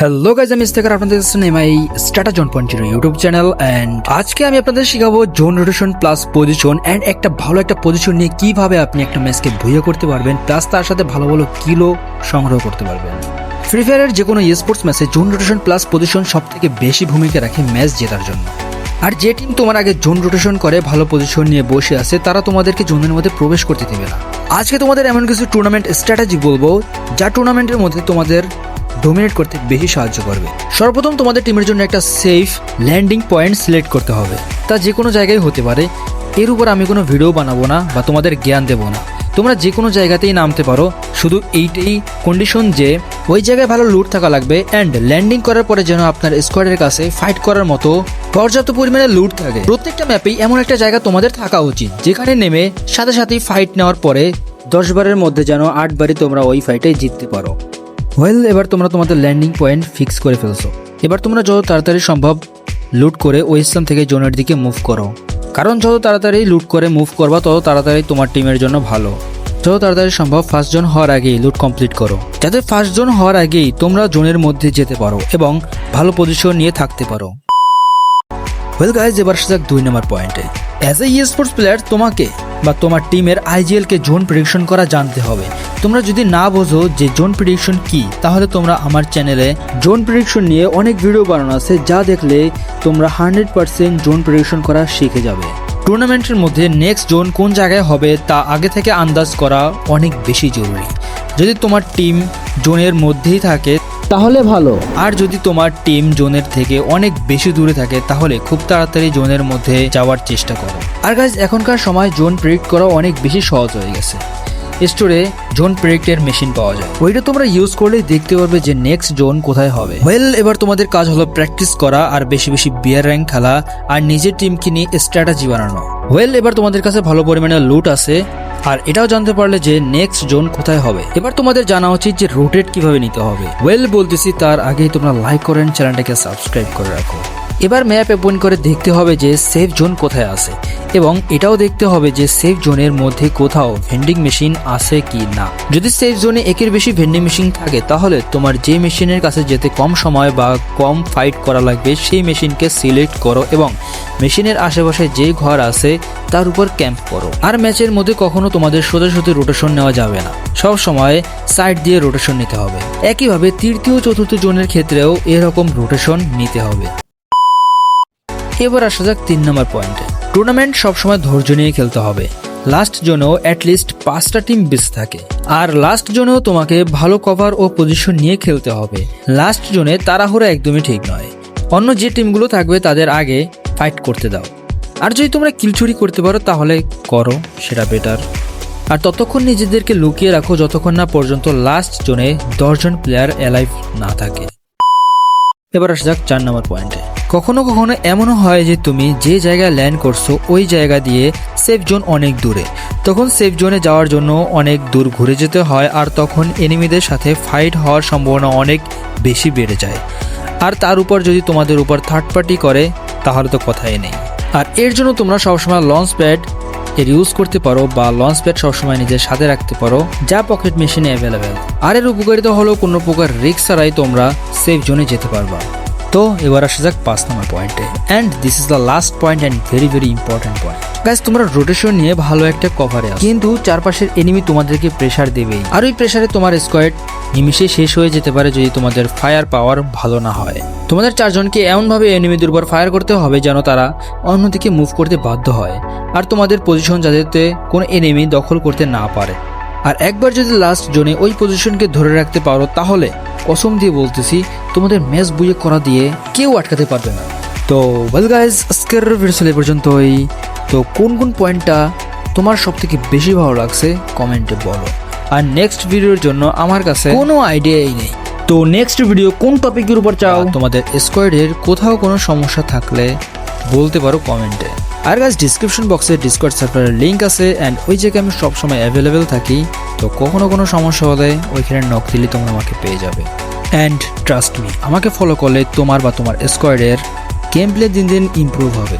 Hello guys আমি ইস্তেকার, আপনাদের এমআই স্টাটা জন জিরো ইউটিউব চ্যানেল অ্যান্ড আজকে আমি আপনাদের শেখাবো zone rotation plus position and একটা ভালো একটা পজিশন নিয়ে কীভাবে আপনি একটা ম্যাচকে ভুইয়া করতে পারবেন প্লাস তার সাথে ভালো ভালো কিলো সংগ্রহ করতে পারবেন। ফ্রি ফায়ারের যে কোনো স্পোর্টস ম্যাচে জোন রোটেশন প্লাস পজিশন সব থেকে বেশি ভূমিকা রাখে ম্যাচ জেতার জন্য। আর যে টিম তোমার আগে জোন রোটেশন করে, ভালো পজিশন নিয়ে বসে আছে, তারা তোমাদেরকে জোনের মধ্যে প্রবেশ করতে দেবে না। আজকে তোমাদের এমন কিছু টুর্নামেন্ট স্ট্র্যাটেজি বলব, যা টুর্নামেন্টের মধ্যে তোমাদের ডোমিনেট করতে বেশি সাহায্য করবে। সর্বপ্রথম তোমাদের টিমের জন্য একটা সেফ ল্যান্ডিং পয়েন্ট সিলেক্ট করতে হবে। তা যে কোনো জায়গায় হতে পারে। এর উপর আমি কোনো ভিডিও বানাবো না বা তোমাদের জ্ঞান দেবো না। তোমরা যে কোনো জায়গাতেই নামতে পারো। শুধু এইটাই কন্ডিশন যে ওই জায়গায় ভালো লুট থাকা লাগবে অ্যান্ড ল্যান্ডিং করার পরে যেন আপনার স্কোয়াডের কাছে ফাইট করার মতো পর্যাপ্ত পরিমাণে লুট থাকে। প্রত্যেকটা ম্যাপেই এমন একটা জায়গা তোমাদের থাকা উচিত, যেখানে নেমে সাথে সাথেই ফাইট নেওয়ার পরে দশ বারের মধ্যে যেন আট বারই তোমরা ওই ফাইটে জিততে পারো। ওয়েল এবার তোমরা তোমাদের ল্যান্ডিং পয়েন্ট ফিক্স করে ফেলছো। এবার তোমরা যত তাড়াতাড়ি সম্ভব লুট করে ওই স্থান থেকে জোনের দিকে মুভ করো। কারণ যত তাড়াতাড়ি লুট করে মুভ করবা, তত তাড়াতাড়ি তোমার টিমের জন্য ভালো। যত তাড়াতাড়ি সম্ভব ফার্স্ট জোন হওয়ার আগেই লুট কমপ্লিট করো। যাতে ফার্স্ট জোন হওয়ার আগেই তোমরা জোনের মধ্যে যেতে পারো এবং ভালো পজিশন নিয়ে থাকতে পারো। ওয়েল গাইজ এবার আসা যাক দুই নম্বর পয়েন্টে অ্যাজ এ ইয়ে স্পোর্টস প্লেয়ার তোমাকে বা তোমার টিমের আইজিএলকে জোন প্রেডিকশন করা জানতে হবে। তোমরা যদি না বোঝো যে জোন প্রেডিকশন কি তাহলে তোমরা আমার চ্যানেলে জোন প্রেডিকশন নিয়ে অনেক ভিডিও বানানো আছে যা দেখলে তোমরা হান্ড্রেড পার্সেন্ট জোন প্রেডিকশন করা শিখে যাবে। টুর্নামেন্টের মধ্যে নেক্সট জোন কোন জায়গায় হবে তা আগে থেকে আন্দাজ করা অনেক বেশি জরুরি। যদি তোমার টিম জোনের মধ্যেই থাকে তাহলে ভালো। আর যদি তোমার টিম জোনের থেকে অনেক বেশি দূরে থাকে তাহলে খুব তাড়াতাড়ি জোনের মধ্যে যাওয়ার চেষ্টা করো। আর গাইজ এখনকার সময় জোন প্রেডিক্ট করা অনেক বেশি সহজ হয়ে গেছে। স্টোরে জোন প্রেডিক্টের মেশিন পাওয়া যায়। ওইটা তোমরা ইউজ করলেই দেখতে পারবে যে নেক্সট জোন কোথায় হবে। ওয়েল এবার তোমাদের কাজ হলো প্র্যাকটিস করা আর বেশি বেশি বিয়ার র্যাঙ্ক খেলা আর নিজের টিমকে নিয়ে স্ট্র্যাটাজি বানানো। ওয়েল এবার তোমাদের কাছে ভালো পরিমাণে লুট আছে আর এটাও জানতে পারলে যে নেক্সট জোন কোথায় হবে। এবার তোমাদের জানা উচিত যে রোটেট কীভাবে নিতে হবে। ওয়েল বলতেছি তার আগেই তোমরা লাইক করেন চ্যানেলটাকে সাবস্ক্রাইব করে রাখো। এবার ম্যাপ ওপেন করে দেখতে হবে যে সেফ জোন কোথায় আছে, এবং এটাও দেখতে হবে যে সেফ জোনের মধ্যে কোথাও ভেন্ডিং মেশিন আছে কি না। যদি সেফ জোনে একের বেশি ভেন্ডিং মেশিন থাকে, তাহলে তোমার যে মেশিনের কাছে যেতে কম সময় বা কম ফাইট করা লাগবে, সেই মেশিনকে সিলেক্ট করো এবং মেশিনের আশেপাশে যে ঘর আছে, তার উপর ক্যাম্প করো। আর ম্যাচের মধ্যে কখনো তোমাদের সোজা সোজা রোটেশন নেওয়া যাবে না। সব সময় সাইড দিয়ে রোটেশন নিতে হবে। একইভাবে তৃতীয় চতুর্থ জোনের ক্ষেত্রেও এরকম রোটেশন নিতে হবে। এবার আসা যাক তিন নম্বর পয়েন্টে টুর্নামেন্ট সবসময় ধৈর্য নিয়ে খেলতে হবে। লাস্ট জোনেও অ্যাটলিস্ট পাঁচটা টিম বেঁচে থাকে। আর লাস্ট জোনেও তোমাকে ভালো কভার ও পজিশন নিয়ে খেলতে হবে। লাস্ট জোনে তাড়াহুড়া একদমই ঠিক নয়। অন্য যে টিমগুলো থাকবে তাদের আগে ফাইট করতে দাও। আর যদি তোমরা কিলচুরি করতে পারো, তাহলে করো, সেটা বেটার আর ততক্ষণ নিজেদেরকে লুকিয়ে রাখো যতক্ষণ না পর্যন্ত লাস্ট জোনে দশজন প্লেয়ার অ্যালাইভ না থাকে। এবার আসা যাক চার নম্বর পয়েন্টে কখনো কখনো এমনও হয় যে তুমি যে জায়গায় ল্যান্ড করছ, ওই জায়গা দিয়ে সেফ জোন অনেক দূরে। তখন সেফ জোনে যাওয়ার জন্য অনেক দূর ঘুরে যেতে হয় আর তখন এনিমিদের সাথে ফাইট হওয়ার সম্ভাবনা অনেক বেশি বেড়ে যায়। আর তার উপর যদি তোমাদের উপর থার্ড পার্টি করে, তাহলে তো কথাই নেই। আর এর জন্য তোমরা সবসময় লঞ্চ প্যাড এর ইউজ করতে পারো বা লঞ্চ প্যাড সবসময় নিজের সাথে রাখতে পারো, যা পকেট মেশিনে অ্যাভেলেবেল আর এর উপকারিতা হলো কোনো প্রকার রিক্স ছাড়াই তোমরা সেফ জোনে যেতে পারবা। তো এবার আসা যাক পাঁচ নম্বর পয়েন্টে and this is the last point and very very important point guys তোমরা রোটেশন নিয়ে ভালো একটা কভারে কিন্তু চারপাশের এনিমি তোমাদেরকে প্রেশার দেবেই। আর ওই প্রেশারে তোমার স্কোয়াড নিমিশে শেষ হয়ে যেতে পারে যদি তোমাদের ফায়ার পাওয়ার ভালো না হয়। তোমাদের চারজনকে এমনভাবে এনিমিদের উপর ফায়ার করতে হবে যেন তারা অন্যদিকে মুভ করতে বাধ্য হয়। আর তোমাদের পজিশন যাতে কোনো এনিমি দখল করতে না পারে। আর একবার যদি লাস্ট জোনে ওই পজিশনকে ধরে রাখতে পারো তাহলে কসম দিয়ে বলতেছি, তোমাদের ম্যাচ বুয়ে করা দিয়ে কেউ আটকাতে পারবে না। তো ওয়েল গাইজ আজকের ভিডিও এই পর্যন্তই। তো, কোন কোন পয়েন্টটা তোমার সব থেকে বেশি ভালো লাগছে কমেন্টে বলো। আর নেক্সট ভিডিওর জন্য আমার কাছে কোনো আইডিয়াই নেই। তো নেক্সট ভিডিও কোন টপিকের উপর চাও? তোমাদের স্কোয়াডের কোথাও কোনো সমস্যা থাকলে বলতে পারো কমেন্টে আর গাছ ডিসক্রিপশন বক্সে ডিসকর্ড সার্ভারের লিঙ্ক আছে অ্যান্ড ওই জায়গায় আমি সবসময় অ্যাভেলেবেল থাকি, তো কখনো কোনো সমস্যা হলে ওইখানে নক দিলে তোমরা আমাকে পেয়ে যাবে। অ্যান্ড ট্রাস্ট মি আমাকে ফলো করলে তোমার বা তোমার স্কোয়াডের গেম প্লে দিন দিন ইম্প্রুভ হবে।